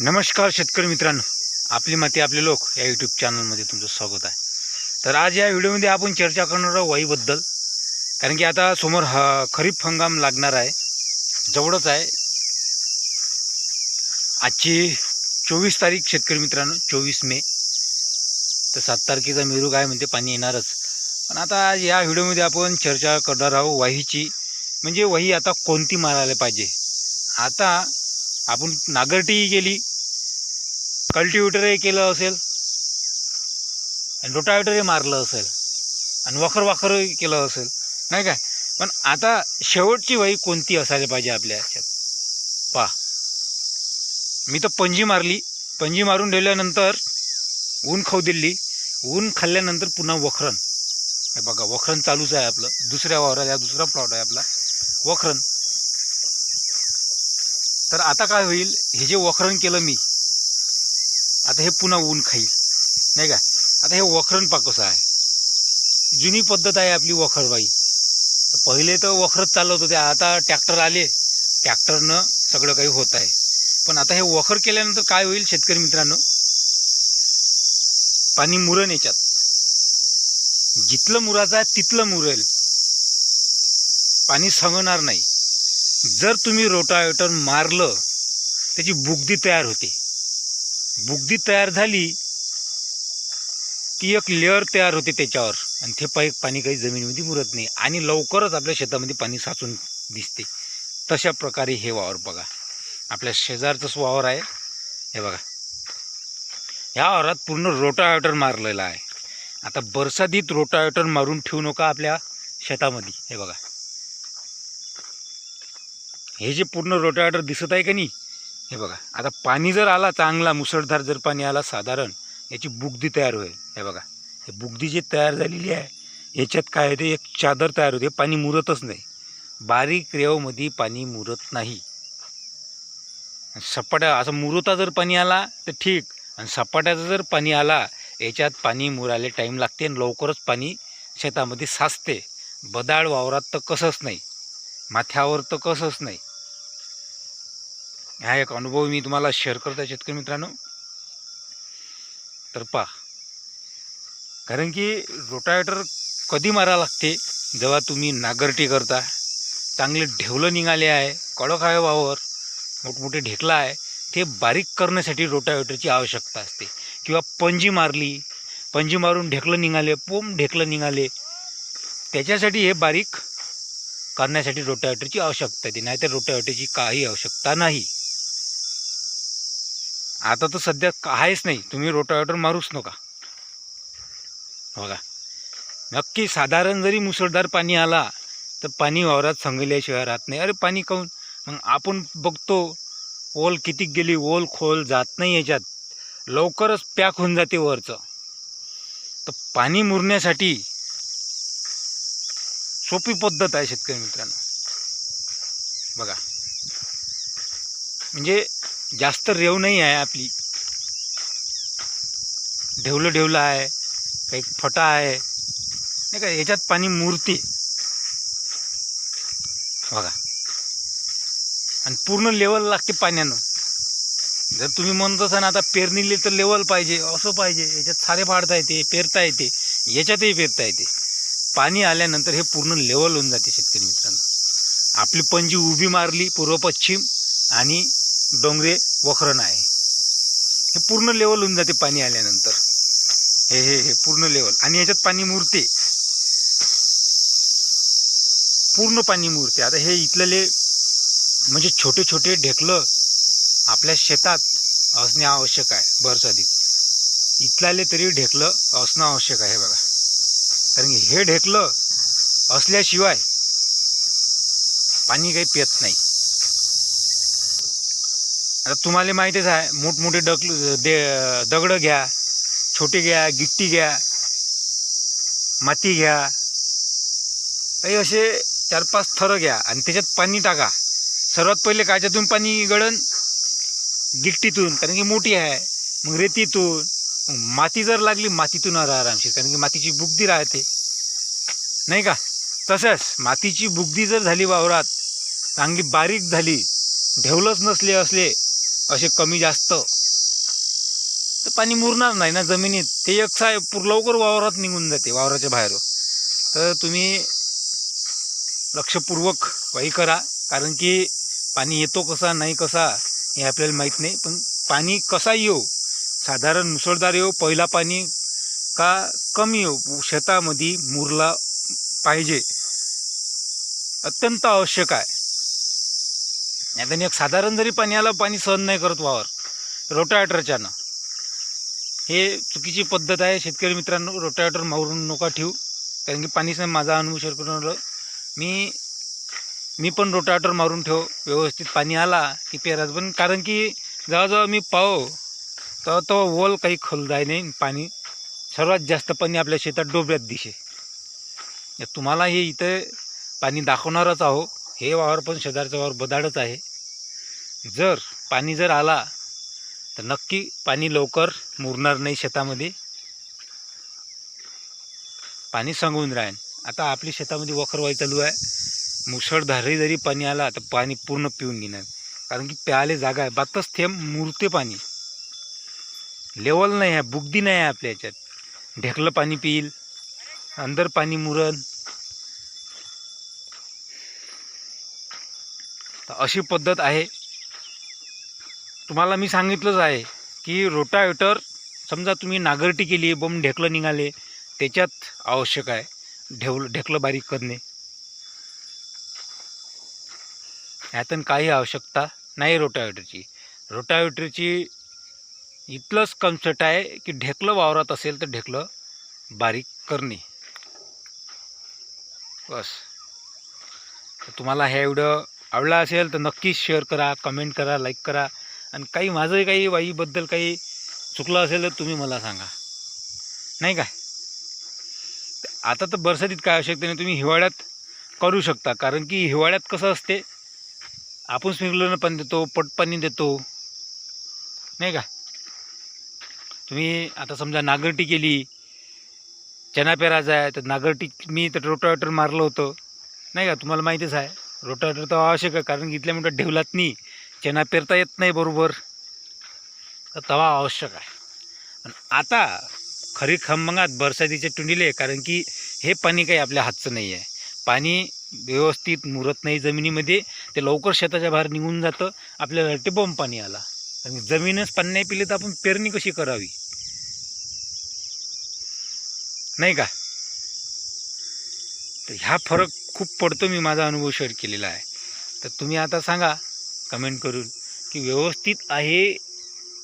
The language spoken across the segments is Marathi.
नमस्कार शेतकरी मित्रांनो. आपली माती आपले लोक या यूट्यूब चॅनलमध्ये तुमचं स्वागत आहे. तर आज या व्हिडिओमध्ये आपण चर्चा करणार आहोत वाईबद्दल. कारण की आता समोर ह खरीप हंगाम लागणार आहे. जवळच आहे. आजची चोवीस तारीख शेतकरी मित्रांनो चोवीस मे. तर सात तारखेचा मिरूग आहे म्हणते पाणी येणारच. पण आता या व्हिडिओमध्ये आपण चर्चा करणार आहोत वाहीची. म्हणजे वही आता कोणती मारायला पाहिजे? आता आपण नागरटीही केली कल्टिवेटरही केलं असेल आणि रोटावेटरही मारलं असेल आणि वखर वाखरही केलं असेल नाही काय? पण आता शेवटची वही कोणती असायला पाहिजे आपल्या ह्याच्यात? पा मी तर पंजी मारली. पंजी मारून ठेवल्यानंतर ऊन खाऊ दिली ऊन खाल्ल्यानंतर पुन्हा वखरण हे बघा वखरण चालूच आहे आपलं. दुसऱ्या वावरात हा दुसरा प्लॉट आहे आपला. वखरण तर आता काय होईल? हे जे वखरण केलं मी आता हे पुन्हा ऊन खाईल नाही का? आता हे वखरण पा कसं आहे. जुनी पद्धत आहे आपली वखरबाई. तर पहिले तर वखरच चालवत होते आता ट्रॅक्टर आले ट्रॅक्टरनं सगळं काही होत आहे. पण आता हे वखर केल्यानंतर काय होईल शेतकरी मित्रांनो? पाणी मुरण याच्यात. जिथलं मुराचं आहे तिथलं मुरेल. पाणी सांगणार नाही. जर तुम्ही रोटावेटर मारलं त्याची बुगदी तयार होते. बुगदी तयार झाली की एक लेअर तयार होते त्याच्यावर. आणि ते पाई पाणी काही जमिनीमध्ये मुरत नाही. आणि लवकरच आपल्या शेतामध्ये पाणी साचून दिसते. तशा प्रकारे हे वावर बघा. आपल्या शेजारचंच वावर आहे. हे बघा. ह्या वावरात पूर्ण रोटावेटर मारलेला आहे. आता बरसातीत रोटावेटर मारून ठेवू नका आपल्या शेतामध्ये. हे बघा. हे जे पूर्ण रोटावेटर दिसत आहे का नाही? हे बघा आता पाणी जर आला चांगला मुसळधार जर पाणी आला साधारण याची बुगदी तयार होईल. हे बघा हे बुगदी जी तयार झालेली आहे याच्यात काय होते एक चादर तयार होते पाणी मुरतच नाही. बारीक रेवमध्ये पाणी मुरत नाही. सपाट्या असं मुरता जर पाणी आला तर ठीक. आणि सपाट्याचं जर पाणी आला याच्यात पाणी मुरायला टाईम लागते आणि लवकरच पाणी शेतामध्ये साचते. बदाळ वावरात तर कसंच नाही. माथ्यावर तर कसंच नाही. हा एक अनुभव मी तुम्हाला शेअर करतो शेतकरी मित्रांनो. तर पा कारण की रोटावेटर कधी मारा लागते? जेव्हा तुम्ही नागरटी करता चांगले ढेवलं निघाले आहे कडक आहे वावर मोठमोठे ढेकला आहे ते बारीक करण्यासाठी रोटावेटरची आवश्यकता असते. किंवा पंजी मारली पंजी मारून ढेकलं निघाले पोम ढेकलं निघाले त्याच्यासाठी हे बारीक करण्यासाठी रोटावेटरची आवश्यकता येते. नाहीतर रोटावेटरची काही आवश्यकता नाही. आता तर सध्या काहीच नाही. तुम्ही रोटावेटर मारूच नका. बघा. नक्की साधारण जरी मुसळधार पाणी आला तर पाणी वावरात संगल्याशिवाय राहत नाही. अरे पाणी काऊन? मग आपण बघतो ओल किती गेली ओल खोल जात नाही याच्यात. लवकरच पॅक होऊन जाते वरचं. तर पाणी मुरण्यासाठी सोपी पद्धत आहे शेतकरी मित्रांनो. बघा. म्हणजे जास्त रेव नाही आहे आपली. ढेवलं ढेवलं आहे काही फटा आहे. नाही का याच्यात पाणी मुरते. बघा. आणि पूर्ण लेवल लागते पाण्यानं. जर तुम्ही म्हणत असाल आता पेरणीले तर लेवल पाहिजे असं पाहिजे. याच्यात सारे फाडता येते पेरता येते याच्यातही पेरता येते. पाणी आल्यानंतर हे पूर्ण लेवल होऊन जाते शेतकरी मित्रांनो. आपली पंजी उभी मारली पूर्व पश्चिम आणि डोंगरे वखरण आहे हे पूर्ण लेवल होऊन जाते पाणी आल्यानंतर. हे हे हे पूर्ण लेवल आणि याच्यात पाणी मुरते. पूर्ण पाणी मुरते. आता हे इथलेले म्हणजे छोटे छोटे ढेकलं आपल्या शेतात असणे आवश्यक आहे बरसातीत इथल्याले तरी ढेकलं असणं आवश्यक आहे बघा. कारण की हे ढेकलं असल्याशिवाय पाणी काही पियत नाही. आता तुम्हाला माहितीच आहे मोठमोठे डक दे दगडं घ्या छोटे घ्या गिट्टी घ्या माती घ्या काही असे चार पाच थरं घ्या आणि त्याच्यात पाणी टाका. सर्वात पहिले कायच्यातून पाणी गळण गिट्टीतून कारण की मोठी आहे. मग रेतीतून माती जर लागली मातीतून आरामशीर कारण की मातीची बुगदी राहते. नाही का? तसंच मातीची बुगदी जर झाली वावरात चांगली बारीक झाली ढेवलंच नसले असले असे कमी जास्त. तर पाणी मुरणार नाही ना जमिनीत. ते एक साय लवकर वावरात निघून जाते वावराच्या बाहेर. तर तुम्ही लक्षपूर्वक वाही करा कारण की पाणी येतो कसा नाही कसा हे आपल्याला माहीत नाही. पण पाणी कसा येऊ? साधारण मुसळधार येऊ पहिला पाणी का कमी येऊ? शेतामध्ये मुरला पाहिजे. अत्यंत आवश्यक आहे. नाही एक साधारण जरी पाणी आलं पाणी सहन नाही करत वावर रोटावेटरच्यानं. हे चुकीची पद्धत आहे. शेतकरी मित्रांनो रोटावेटर मारून नका ठेवू. कारण की पाणीच नाही माझा अनुभव शेअर करून मी मी पण रोटावेटर मारून ठेव व्यवस्थित पाणी आला की पेराच पण कारण की जवळजवळ मी पाहो तेव्हा तो वल काही खोल जाय नाही पाणी. सर्वात जास्त पाणी आपल्या शेतात डोब्यात दिसे तुम्हाला हे इथं पाणी दाखवणारच आहो. हे वावर पण शेजारचं वावर बदाडच आहे. जर पाणी जर आला तर नक्की पाणी लवकर मुरणार नाही शेतामध्ये. पाणी सांगून राहील आता आपली शेतामध्ये वखरवाई चालू आहे. मुसळधारही जरी पाणी आला तर पाणी पूर्ण पिऊन घेणार. कारण की प्याले जागा आहे. बातच थेंब मुरते पाणी. लेवल नाही आहे बुगदी नाही आहे आपल्या याच्यात. ढेकलं पाणी पिईल अंदर पाणी मुरण तर अशी पद्धत आहे. तुम्हाला मी सांगितलंच आहे की रोटावेटर समजा तुम्ही नागरटी केली बम ढेकलं निघाले त्याच्यात आवश्यक आहे ढेवल ढेकलं बारीक करणे. यातून काही आवश्यकता नाही रोटावेटरची. रोटावेटरची इथलंच कन्सेप्ट आहे की ढेकलं वावरात असेल तर ढेकलं बारीक करणे. बस. तुम्हाला हे व्हिडिओ आवडला असेल तर नक्कीच शेअर करा कमेंट करा लाईक करा. आणि काही माझंही काही वाईबद्दल काही चुकलं असेल तर तुम्ही मला सांगा. नाही काय? आता तर बरसातीत काय आवश्यकता नाही तुम्ही हिवाळ्यात करू शकता. कारण की हिवाळ्यात कसं असते आपण स्प्रिंकलरनं पाणी देतो पटपाणी देतो. नाही का? तुम्ही आता समजा नागरटी केली चना पेरायचा आहे तर नागरटी मी तर रोटावेटर मारलं होतं. नाही का? तुम्हाला माहितीच आहे रोटावेटर तर आवश्यक आहे कारण की इथल्या मोठ्या ढेवलात नाही. चेना पेरता येत नाही बरोबर. तर तवा आवश्यक आहे. पण आता खरी खमंगात बरसातीच्या टुंडीले कारण की हे पाणी काही आपल्या हातचं नाही आहे. पाणी व्यवस्थित मुरत नाही जमिनीमध्ये ते लवकर शेताच्या बाहेर निघून जातं आपल्याला टिबम पाणी आला. आणि जमीनच पाणी नाही पिले तर आपण पेरणी कशी करावी? नाही का? तर ह्या फरक खूप पडतो मी माझा अनुभव शेअर केलेला आहे. तर तुम्ही आता सांगा कमेंट करून की व्यवस्थित आहे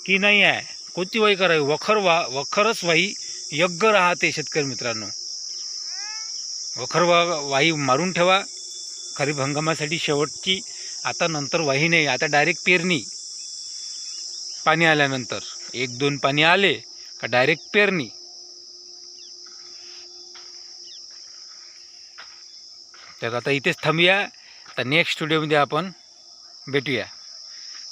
की नाही आहे? कोणती वाई करावी? वखर वा वखरच वाई योग्य राहते शेतकरी मित्रांनो. वखर वा वाही मारून ठेवा. खरीप हंगामासाठी शेवटची आता नंतर वाही नाही आता डायरेक्ट पेरणी. पाणी आल्यानंतर. एक दोन पाणी आले का डायरेक्ट पेरणी. तर आता इथेच थांबूया. तर नेक्स्ट स्टुडिओमध्ये आपण भेटूया.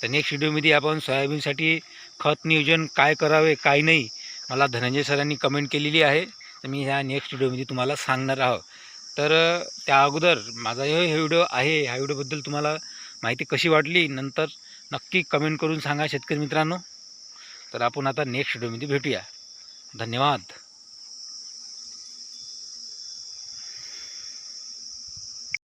तर नेक्स्ट व्हिडिओमध्ये आपण सोयाबीनसाठी खत नियोजन काय करावे काय नाही मला धनंजय सरांनी कमेंट केलेली आहे. तर मी ह्या नेक्स्ट व्हिडिओमध्ये तुम्हाला सांगणार आहोत. तर त्या अगोदर माझा हे व्हिडिओ आहे ह्या व्हिडिओबद्दल तुम्हाला माहिती कशी वाटली नंतर नक्की कमेंट करून सांगा शेतकरी मित्रांनो. तर आपण आता नेक्स्ट व्हिडिओमध्ये भेटूया. धन्यवाद.